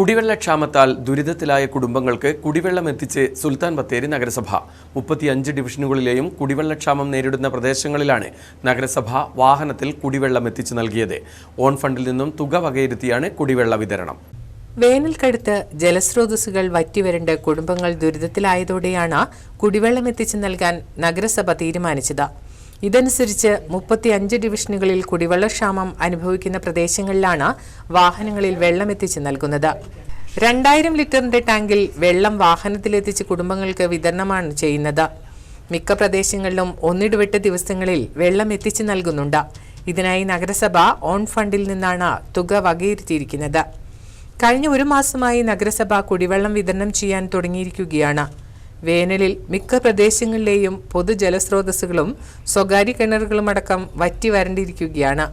കുടിവെള്ളക്ഷാമത്താൽ ദുരിതത്തിലായ കുടുംബങ്ങൾക്ക് കുടിവെള്ളം എത്തിച്ച് സുൽത്താൻ ബത്തേരി നഗരസഭ. മുപ്പത്തിയഞ്ച് ഡിവിഷനുകളിലെയും കുടിവെള്ളക്ഷാമം നേരിടുന്ന പ്രദേശങ്ങളിലാണ് നഗരസഭ വാഹനത്തിൽ കുടിവെള്ളം എത്തിച്ചു നൽകിയത്. ഓൺ ഫണ്ടിൽ നിന്നും തുക വകയിരുത്തിയാണ് കുടിവെള്ള വിതരണം. വേനൽക്കടുത്ത് ജലസ്രോതസ്സുകൾ വറ്റിവരേണ്ട കുടുംബങ്ങൾ ദുരിതത്തിലായതോടെയാണ് കുടിവെള്ളം എത്തിച്ചു നൽകാൻ നഗരസഭ തീരുമാനിച്ചത്. ഇതനുസരിച്ച് മുപ്പത്തിയഞ്ച് ഡിവിഷനുകളിൽ കുടിവെള്ളക്ഷാമം അനുഭവിക്കുന്ന പ്രദേശങ്ങളിലാണ് വാഹനങ്ങളിൽ വെള്ളമെത്തിച്ച് നൽകുന്നത്. രണ്ടായിരം ലിറ്ററിന്റെ ടാങ്കിൽ വെള്ളം വാഹനത്തിലെത്തിച്ച് കുടുംബങ്ങൾക്ക് വിതരണമാണ് ചെയ്യുന്നത്. മിക്ക പ്രദേശങ്ങളിലും ഒന്നിടവിട്ട ദിവസങ്ങളിൽ വെള്ളം എത്തിച്ചു നൽകുന്നുണ്ട്. ഇതിനായി നഗരസഭ ഓൺ ഫണ്ടിൽ നിന്നാണ് തുക വകയിരുത്തിയിരിക്കുന്നത്. കഴിഞ്ഞ ഒരു മാസമായി നഗരസഭ കുടിവെള്ളം വിതരണം ചെയ്യാൻ തുടങ്ങിയിരിക്കുകയാണ്. വേനലിൽ മിക്ക പ്രദേശങ്ങളിലെയും പൊതുജലസ്രോതസ്സുകളും സ്വകാര്യ കിണറുകളുമടക്കം വറ്റി വരണ്ടിരിക്കുകയാണ്.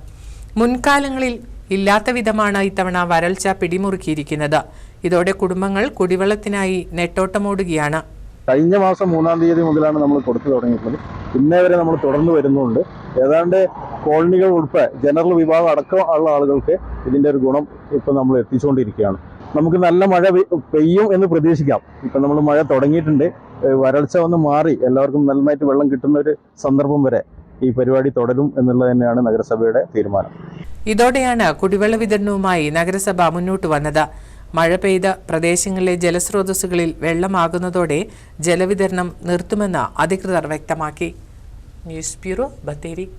മുൻകാലങ്ങളിൽ ഇല്ലാത്ത വിധമാണ് ഇത്തവണ വരൾച്ച പിടിമുറുക്കിയിരിക്കുന്നത്. ഇതോടെ കുടുംബങ്ങൾ കുടിവെള്ളത്തിനായി നെട്ടോട്ടമോടുകയാണ്. കഴിഞ്ഞ മാസം മൂന്നാം തീയതി മുതലാണ് നമ്മൾ കൊടുത്തു തുടങ്ങിയിട്ടുള്ളത്. ഇന്നേ വരെ നമ്മൾ തുടർന്ന് വരുന്നുണ്ട്. ഏതാണ്ട് കോളനികൾ ഉൾപ്പെടെ ജനറൽ വിഭാഗം അടക്കം ഉള്ള ആളുകൾക്ക് ഇതിന്റെ ഒരു ഗുണം ഇപ്പം നമ്മൾ എത്തിച്ചുകൊണ്ടിരിക്കുകയാണ്. നമുക്ക് നല്ല മഴ പെയ്- പെയ്യും എന്ന് പ്രതീക്ഷിക്കാം. ഇപ്പം നമ്മൾ മഴ തുടങ്ങിയിട്ടുണ്ട്. വരൾച്ച ഒന്ന് മാറി. എല്ലാവർക്കും നന്നായിട്ട് വെള്ളം കിട്ടുന്ന ഒരു സന്ദർഭം വരെ ഈ പരിപാടി തുടരും എന്നുള്ളത് തന്നെയാണ് നഗരസഭയുടെ തീരുമാനം. ഇതോടെയാണ് കുടിവെള്ള വിതരണവുമായി നഗരസഭ മുന്നോട്ട് വന്നത്. മഴ പെയ്ത പ്രദേശങ്ങളിലെ ജലസ്രോതസ്സുകളിൽ വെള്ളമാകുന്നതോടെ ജലവിതരണം നിർത്തുമെന്ന് അധികൃതർ വ്യക്തമാക്കി. News bureau Bathery.